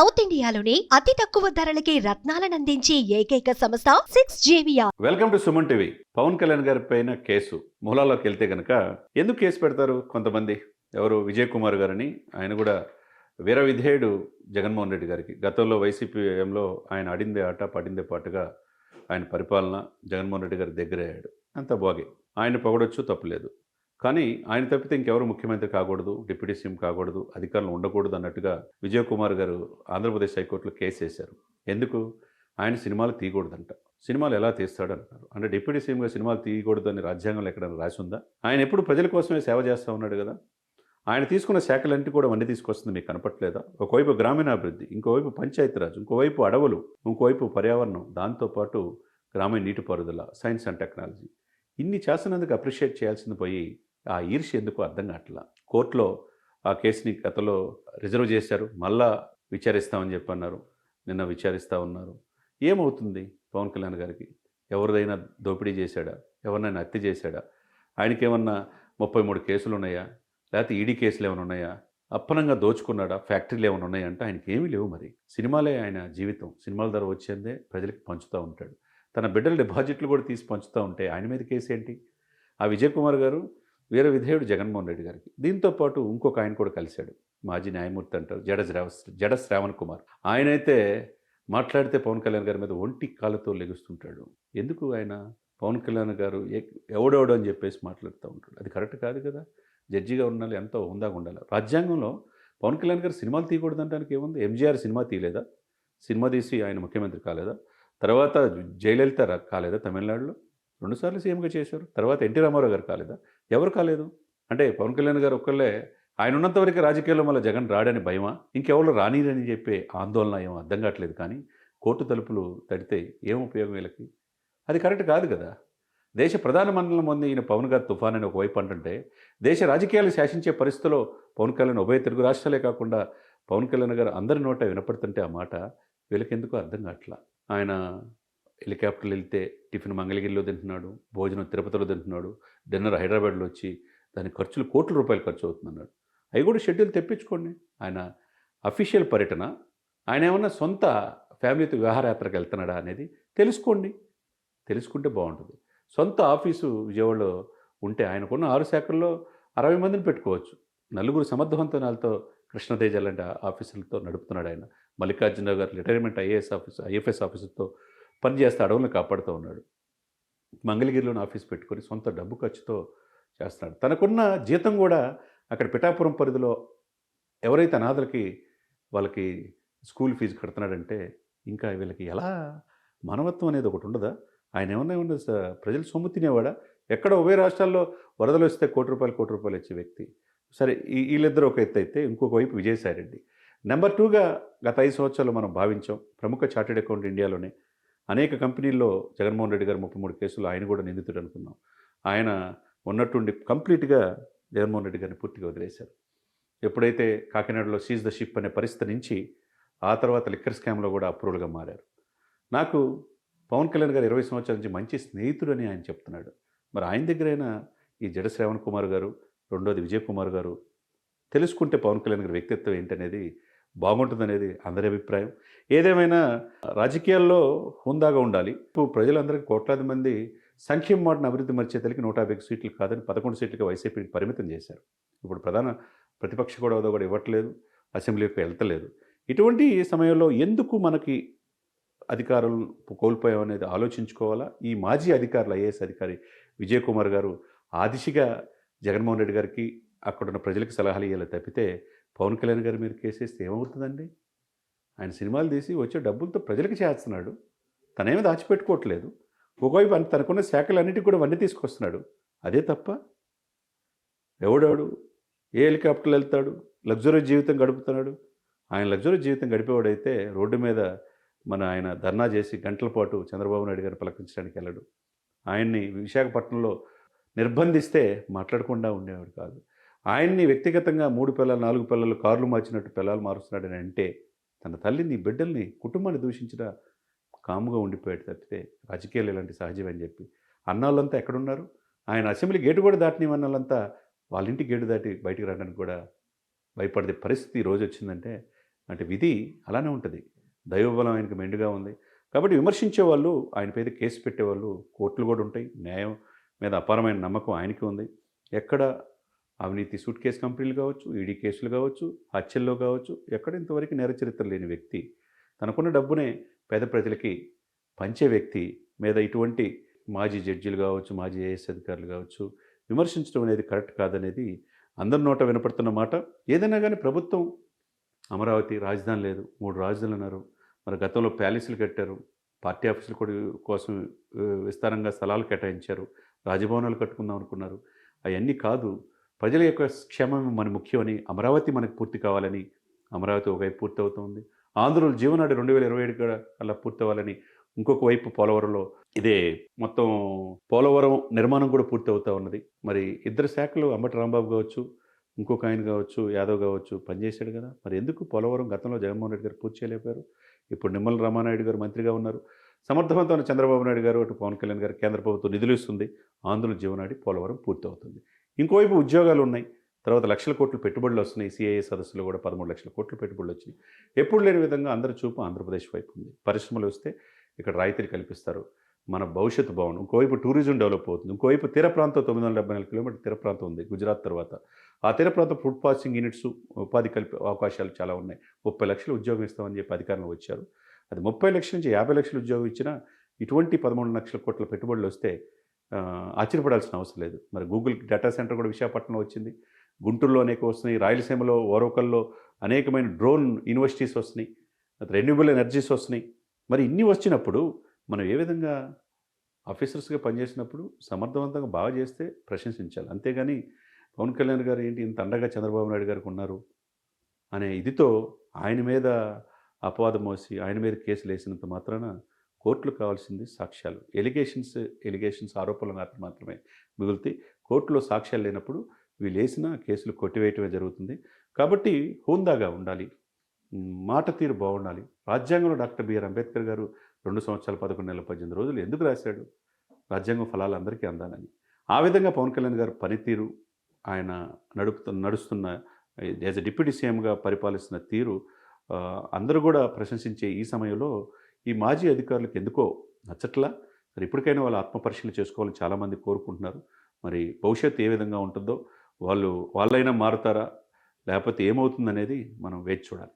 South ఇండియాలోని అతి తక్కువ ధరలకి రత్నాలనందించే ఏకైక సంస్థ సిక్స్ జేవియా welcome to Suman TV. Pawan Kalyan గారి పైన కేసు. మూలాల్లోకి వెళ్తే కనుక ఎందుకు కేసు పెడతారు కొంతమంది? ఎవరు? విజయ్ కుమార్ గారని ఆయన కూడా వీర విధేయుడు జగన్మోహన్ రెడ్డి గారికి. గతంలో వైసీపీఎంలో ఆయన ఆడిందే ఆట పడిందే పాటుగా ఆయన పరిపాలన జగన్మోహన్ రెడ్డి గారి దగ్గర అయ్యాడు. అంత బాగే. ఆయన పొగడొచ్చు తప్పులేదు. కానీ ఆయన తప్పితే ఇంకెవరు ముఖ్యమంత్రి కాకూడదు డిప్యూటీ సీఎం కాకూడదు అధికారులు ఉండకూడదు అన్నట్టుగా విజయ్ కుమార్ గారు ఆంధ్రప్రదేశ్ హైకోర్టులో కేసు వేశారు. ఎందుకు? ఆయన సినిమాలు తీయకూడదంట. సినిమాలు ఎలా తీస్తాడు అంటారు అంటే డిప్యూటీ సీఎంగా సినిమాలు తీయకూడదు అని రాజ్యాంగంలో ఎక్కడైనా రాసి ఉందా? ఆయన ఎప్పుడు ప్రజల కోసమే సేవ చేస్తూ ఉన్నాడు కదా. ఆయన తీసుకున్న శాఖలన్నీ కూడా అన్నీ తీసుకొస్తుంది మీకు కనపట్లేదా? ఒకవైపు గ్రామీణాభివృద్ధి ఇంకోవైపు పంచాయతీరాజ్ ఇంకోవైపు అడవులు ఇంకోవైపు పర్యావరణం దాంతోపాటు గ్రామీణ నీటిపారుదల సైన్స్ అండ్ టెక్నాలజీ. ఇన్ని చేస్తున్నందుకు అప్రిషియేట్ చేయాల్సింది పోయి ఆ ఈర్ష్య ఎందుకు అర్థం కావట్లా. కోర్టులో ఆ కేసుని గతలో రిజర్వ్ చేశారు. మళ్ళా విచారిస్తామని చెప్పి అన్నారు నిన్న విచారిస్తూ ఉన్నారు. ఏమవుతుంది పవన్ కళ్యాణ్ గారికి? ఎవరిదైనా దోపిడీ చేశాడా? ఎవరినైనా హత్య చేశాడా? ఆయనకి ఏమన్నా ముప్పై మూడు కేసులు ఉన్నాయా లేకపోతే ఈడీ కేసులు ఏమైనా ఉన్నాయా? అప్పనంగా దోచుకున్నాడా? ఫ్యాక్టరీలు ఏమైనా ఉన్నాయంటే? ఆయనకి ఏమీ లేవు మరి. సినిమాలే ఆయన జీవితం. సినిమాల ధర వచ్చేందే ప్రజలకు పంచుతూ ఉంటాడు. తన బిడ్డల డిపాజిట్లు కూడా తీసి పంచుతూ ఉంటే ఆయన మీద కేసు ఏంటి ఆ విజయ్ కుమార్ గారు వీర విధేయుడు జగన్మోహన్ రెడ్డి గారికి. దీంతో పాటు ఇంకొక ఆయన కూడా కలిశాడు. మాజీ న్యాయమూర్తి అంటారు జడ శ్రావ జడ శ్రావణ్ కుమార్. ఆయనైతే మాట్లాడితే పవన్ కళ్యాణ్ గారి మీద ఒంటి కాళ్ళతో లెగుస్తుంటాడు. ఎందుకు ఆయన? పవన్ కళ్యాణ్ గారు ఎ- ఎవడెవడో అని చెప్పేసి మాట్లాడుతూ ఉంటాడు. అది కరెక్ట్ కాదు కదా? జడ్జిగా ఉండాలి ఎంతో ఉందాగా ఉండాలి. రాజ్యాంగంలో పవన్ కళ్యాణ్ గారు సినిమాలు తీయకూడదు అనడానికి ఏముంది? ఎంజీఆర్ సినిమా తీయలేదా? సినిమా తీసి ఆయన ముఖ్యమంత్రి కాలేదా? తర్వాత జయలలిత కాలేదా తమిళనాడులో? రెండుసార్లు సీఎంగా చేశారు. తర్వాత ఎన్టీ రామారావు గారు కాలేదా? ఎవరు కాలేదు? అంటే పవన్ కళ్యాణ్ గారు ఒక్కళ్ళే. ఆయన ఉన్నంత వరకు రాజకీయాల్లో మళ్ళీ జగన్ రాడని భయమా? ఇంకెవరు రానిరని చెప్పే ఆందోళన ఏమో అర్థం కావట్లేదు కానీ కోర్టు తలుపులు తడితే ఏం ఉపయోగం వీళ్ళకి? అది కరెక్ట్ కాదు కదా. దేశ ప్రధాన మండలం ముందు ఈయన పవన్ గారు తుఫాన్ అని ఒకవైపు అంటుంటే దేశ రాజకీయాలు శాసించే పరిస్థితిలో పవన్ కళ్యాణ్ ఉభయ తెలుగు రాష్ట్రాలే కాకుండా పవన్ కళ్యాణ్ గారు అందరి నోట వినపడుతుంటే ఆ మాట వీళ్ళకెందుకు అర్థం కావట్లా. ఆయన హెలికాప్టర్లు వెళ్తే టిఫిన్ మంగళగిరిలో తింటున్నాడు భోజనం తిరుపతిలో తింటున్నాడు డిన్నర్ హైదరాబాద్లో వచ్చి దాని ఖర్చులు కోట్ల రూపాయలు ఖర్చు అవుతుందన్నాడు. అవి కూడా షెడ్యూల్ తెప్పించుకోండి. ఆయన అఫీషియల్ పర్యటన. ఆయన ఏమన్నా సొంత ఫ్యామిలీతో విహారయాత్రకు వెళ్తున్నాడా అనేది తెలుసుకోండి. తెలుసుకుంటే బాగుంటుంది. సొంత ఆఫీసు విజయవాడలో ఉంటే ఆయనకున్న ఆరు శాఖల్లో అరవై మందిని పెట్టుకోవచ్చు. నలుగురు సమర్థవంతనాలతో కృష్ణతేజ లాంటి ఆఫీసులతో నడుపుతున్నాడు ఆయన. మల్లికార్జున గారు రిటైర్మెంట్ ఐఏఎస్ ఆఫీసర్ ఐఎఫ్ఎస్ ఆఫీసర్తో పనిచేస్తే అడవులను కాపాడుతూ ఉన్నాడు. మంగళగిరిలోని ఆఫీస్ పెట్టుకొని సొంత డబ్బు ఖర్చుతో చేస్తున్నాడు. తనకున్న జీతం కూడా అక్కడ పిఠాపురం పరిధిలో ఎవరైతే అనాథలకి వాళ్ళకి స్కూల్ ఫీజు కడుతున్నాడంటే ఇంకా వీళ్ళకి ఎలా మానవత్వం అనేది ఒకటి ఉండదా? ఆయన ఏమన్నా ఏమన్నా స- ప్రజలు సొమ్ము తినేవాడా? ఎక్కడ ఉభయ రాష్ట్రాల్లో వరదలు వస్తే కోటి రూపాయలు కోటి రూపాయలు ఇచ్చే వ్యక్తి. సరే ఈ వీళ్ళిద్దరు ఒక ఎత్తు అయితే ఇంకొక వైపు విజయసాయిరెడ్డి నెంబర్ టూగా గత ఐదు సంవత్సరాలు మనం భావించాం. ప్రముఖ చార్టెడ్ అకౌంట్ ఇండియాలోనే. అనేక కంపెనీల్లో జగన్మోహన్ రెడ్డి గారు ముప్పై మూడు కేసులు ఆయన కూడా నిందితుడు అనుకున్నాం. ఆయన ఉన్నట్టుండి కంప్లీట్గా జగన్మోహన్ రెడ్డి గారిని పూర్తిగా వదిలేశారు. ఎప్పుడైతే కాకినాడలో సీజ్ ద షిప్ అనే పరిస్థితి నుంచి ఆ తర్వాత లిక్కర్ స్కామ్లో కూడా అప్రూవల్గా మారారు. నాకు పవన్ కళ్యాణ్ గారు ఇరవై సంవత్సరాల నుంచి మంచి స్నేహితుడు అని ఆయన చెప్తున్నాడు. మరి ఆయన దగ్గరైనా ఈ జడ శ్రావణ్ కుమార్ గారు రెండోది విజయ్ కుమార్ గారు తెలుసుకుంటే పవన్ కళ్యాణ్ గారి వ్యక్తిత్వం ఏంటనేది బాగుంటుందనేది అందరి అభిప్రాయం. ఏదేమైనా రాజకీయాల్లో హుందాగా ఉండాలి. ఇప్పుడు ప్రజలందరికీ కోట్లాది మంది సంక్షేమ మాటను అభివృద్ధి మర్చేతలకి నూట యాభై సీట్లు కాదని పదకొండు సీట్లుగా వైసీపీకి పరిమితం చేశారు. ఇప్పుడు ప్రధాన ప్రతిపక్ష కూడా కూడా ఇవ్వట్లేదు. అసెంబ్లీకి వెళ్తలేదు. ఇటువంటి సమయంలో ఎందుకు మనకి అధికారులు కోల్పోయాం అనేది ఆలోచించుకోవాలా? ఈ మాజీ అధికారులు ఐఏఎస్ అధికారి విజయ్ కుమార్ గారు ఆ దిశగా జగన్మోహన్ రెడ్డి గారికి అక్కడున్న ప్రజలకు సలహాలు ఇవ్వాలి తప్పితే పవన్ కళ్యాణ్ గారి మీరు కేసేస్తే ఏమవుతుందండి? ఆయన సినిమాలు తీసి వచ్చే డబ్బులతో ప్రజలకు చేస్తున్నాడు. తనేమి దాచిపెట్టుకోవట్లేదు. ఒకవైపు తనకున్న శాఖలన్నిటికీ కూడా వన్నీ తీసుకొస్తున్నాడు. అదే తప్ప ఎవడాడు ఏ హెలికాప్టర్లు వెళ్తాడు? లగ్జరీ జీవితం గడుపుతున్నాడు. ఆయన లగ్జరీ జీవితం గడిపేవాడైతే రోడ్డు మీద మన ఆయన ధర్నా చేసి గంటల పాటు చంద్రబాబు నాయుడు గారిని పలకరించడానికి వెళ్ళడు. ఆయన్ని విశాఖపట్నంలో నిర్బంధిస్తే మాట్లాడకుండా ఉండేవాడు కాదు. ఆయన్ని వ్యక్తిగతంగా మూడు పిల్లలు నాలుగు పిల్లలు కార్లు మార్చినట్టు పిల్లలు మారుస్తున్నాడని అంటే తన తల్లిని బిడ్డల్ని కుటుంబాన్ని దూషించిన కాముగా ఉండిపోయాడు తప్పితే రాజకీయాలు ఇలాంటి సహజమని చెప్పి. అన్నాళ్ళంతా ఎక్కడున్నారు? ఆయన అసెంబ్లీ గేటు కూడా దాటిన వాళ్ళంతా వాళ్ళ ఇంటి గేటు దాటి బయటికి రావడానికి కూడా భయపడే పరిస్థితి రోజు వచ్చిందంటే అంటే విధి అలానే ఉంటుంది. దైవబలం ఆయనకు మెండుగా ఉంది. కాబట్టి విమర్శించే వాళ్ళు ఆయన మీద కేసు పెట్టేవాళ్ళు కోర్టులు కూడా ఉంటాయి. న్యాయం మీద అపారమైన నమ్మకం ఆయనకి ఉంది. ఎక్కడ అవినీతి సూట్ కేసు కంపెనీలు కావచ్చు ఈడీ కేసులు కావచ్చు హత్యల్లో కావచ్చు ఎక్కడ ఇంతవరకు నేర చరిత్ర లేని వ్యక్తి తనకున్న డబ్బునే పేద ప్రజలకి పంచే వ్యక్తి మీద ఇటువంటి మాజీ జడ్జీలు కావచ్చు మాజీ ఐఏఎస్ అధికారులు కావచ్చు విమర్శించడం అనేది కరెక్ట్ కాదనేది అందరి నోట వినపడుతున్న మాట. ఏదైనా కానీ ప్రభుత్వం అమరావతి రాజధాని లేదు మూడు రాజధానులు అన్నారు మరి గతంలో ప్యాలెస్లు కట్టారు పార్టీ ఆఫీసులు కూడా కోసం విస్తారంగా స్థలాలు కేటాయించారు రాజభవనాలు కట్టుకుందాం అనుకున్నారు. అవన్నీ కాదు ప్రజల యొక్క క్షేమం మన ముఖ్యమని అమరావతి మనకు పూర్తి కావాలని అమరావతి ఒకవైపు పూర్తి అవుతుంది ఆంధ్రుల జీవనాడు రెండు వేల ఇరవై ఏడు కల్లా పూర్తి అవ్వాలని ఇంకొక వైపు పోలవరంలో ఇదే మొత్తం పోలవరం నిర్మాణం కూడా పూర్తి అవుతా ఉన్నది. మరి ఇద్దరు శాఖలు అంబటి రాంబాబు కావచ్చు ఇంకొక ఆయన కావచ్చు యాదవ్ కావచ్చు పనిచేశాడు కదా. మరి ఎందుకు పోలవరం గతంలో జగన్మోహన్ రెడ్డి గారు పూర్తి చేయలేకపోయారు? ఇప్పుడు నిమ్మల రామానాయుడు గారు మంత్రిగా ఉన్నారు. సమర్థవంతమైన చంద్రబాబు నాయుడు గారు అటు పవన్ కళ్యాణ్ గారు కేంద్ర ప్రభుత్వం నిధులు ఇస్తుంది. ఆంధ్రుల జీవనాడి పోలవరం పూర్తి అవుతుంది ఇంకోవైపు ఉద్యోగాలు ఉన్నాయి తర్వాత లక్షల కోట్లు పెట్టుబడులు వస్తున్నాయి. సిఐఏ సదస్సులో కూడా పదమూడు లక్షల కోట్లు పెట్టుబడులు వచ్చినాయి. ఎప్పుడు లేని విధంగా అందరి చూపు ఆంధ్రప్రదేశ్ వైపు ఉంది. పరిశ్రమలు వస్తే ఇక్కడ రాయితీలు కల్పిస్తారు. మన భవిష్యత్తు భవనం ఇంకోవైపు టూరిజం డెవలప్ అవుతుంది. ఇంకోవైపు తీర ప్రాంతం తొమ్మిది వందల డెబ్బై నాలుగు కిలోమీటర్ తీర ప్రాంతం ఉంది గుజరాత్ తర్వాత. ఆ తీర ప్రాంతం ఫుడ్ ప్రాసెసింగ్ యూనిట్స్ ఉపాధి కల్పే అవకాశాలు చాలా ఉన్నాయి. ముప్పై లక్షలు ఉద్యోగం ఇస్తామని చెప్పి అధికారంలో వచ్చారు. అది ముప్పై లక్షల నుంచి యాభై లక్షలు ఉద్యోగం ఇచ్చినా ఇటువంటి పదమూడు లక్షల కోట్ల పెట్టుబడులు వస్తే ఆశ్చర్యపడాల్సిన అవసరం లేదు. మరి గూగుల్ డేటా సెంటర్ కూడా విశాఖపట్నంలో వచ్చింది. గుంటూరులో అనేక వస్తున్నాయి. రాయలసీమలో ఓరోకల్లో అనేకమైన డ్రోన్ యూనివర్సిటీస్ వస్తున్నాయి. రెన్యూబుల్ ఎనర్జీస్ వస్తున్నాయి. మరి ఇన్ని వచ్చినప్పుడు మనం ఏ విధంగా ఆఫీసర్స్గా పనిచేసినప్పుడు సమర్థవంతంగా బాగా చేస్తే ప్రశంసించాలి. అంతేగాని పవన్ కళ్యాణ్ గారు ఏంటి ఇంత అండగా చంద్రబాబు నాయుడు గారికి ఉన్నారు అనే ఇదితో ఆయన మీద అపవాదం మోసి ఆయన మీద కేసులు వేసినంత మాత్రాన కోర్టులు కావాల్సింది సాక్ష్యాలు. ఎలిగేషన్స్ ఎలిగేషన్స్ ఆరోపణలు మాత్రం మాత్రమే మిగులుతాయి. కోర్టులో సాక్ష్యాలు లేనప్పుడు వీళ్ళు వేసిన కేసులు కొట్టివేయటమే జరుగుతుంది. కాబట్టి హోందాగా ఉండాలి. మాట తీరు బాగుండాలి. రాజ్యాంగంలో డాక్టర్ బిఆర్ అంబేద్కర్ గారు రెండు సంవత్సరాలు పదకొండు నెలల పద్దెనిమిది రోజులు ఎందుకు రాశాడు? రాజ్యాంగం ఫలాలు అందరికీ అందాలని. ఆ విధంగా పవన్ కళ్యాణ్ గారు పనితీరు ఆయన నడుపుతున్న నడుస్తున్న యాజ్ ఎ డిప్యూటీ సీఎంగా పరిపాలిస్తున్న తీరు అందరూ కూడా ప్రశంసించే ఈ సమయంలో ఈ మాజీ అధికారులకు ఎందుకో నచ్చట్లా? మరి ఇప్పటికైనా వాళ్ళు ఆత్మపరిశీలన చేసుకోవాలని చాలామంది కోరుకుంటున్నారు. మరి భవిష్యత్తు ఏ విధంగా ఉంటుందో వాళ్ళు వాళ్ళైనా మారుతారా? లేకపోతే ఏమవుతుందనేది మనం వేచి చూడాలి.